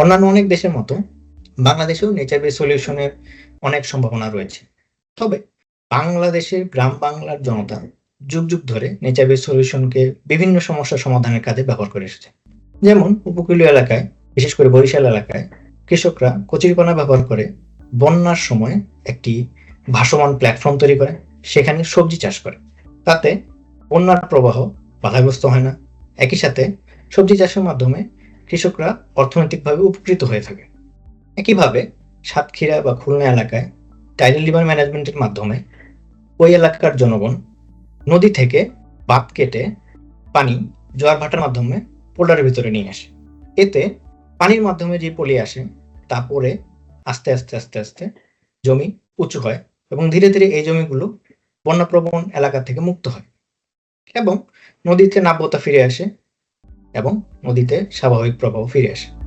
অন্যান্য অনেক দেশের মতো বাংলাদেশেও নেচার বেস সলিউশনের অনেক সম্ভাবনা রয়েছে। তবে বাংলাদেশের গ্রাম বাংলার জনতা যুগ যুগ ধরে নেচার বেস সলিউশনকে বিভিন্ন সমস্যা সমাধানের কাজে ব্যবহার করে এসেছে। যেমন উপকূলীয় এলাকায়, বিশেষ করে বরিশাল এলাকায়, কৃষকরা কচুরিপানা ব্যবহার করে বন্যার সময় একটি ভাসমান প্ল্যাটফর্ম তৈরি করে, সেখানে সবজি চাষ করে। তাতে বন্যার প্রবাহ বাধাগ্রস্ত হয় না। একই সাথে সবজি চাষের মাধ্যমে কৃষকরা অর্থনৈতিকভাবে উপকৃত হয়ে থাকে। একইভাবে সাতক্ষীরা বা খুলনা এলাকায় টাইডাল রিভার ম্যানেজমেন্টের মাধ্যমে ওই এলাকার জনগণ নদী থেকে বাঁধ কেটে পানি, জোয়ার ভাটার মাধ্যমে পোল্ডারের ভিতরে নিয়ে আসে। এতে পানির মাধ্যমে যে পলি আসে, তা পরে আস্তে আস্তে আস্তে আস্তে জমি উঁচু হয় এবং ধীরে ধীরে এই জমিগুলো বন্যাপ্রবণ এলাকা থেকে মুক্ত হয় এবং নদীতে নাব্যতা ফিরে আসে। এবং নদীতে স্বাভাবিক প্রবাহ ফিরে আসে।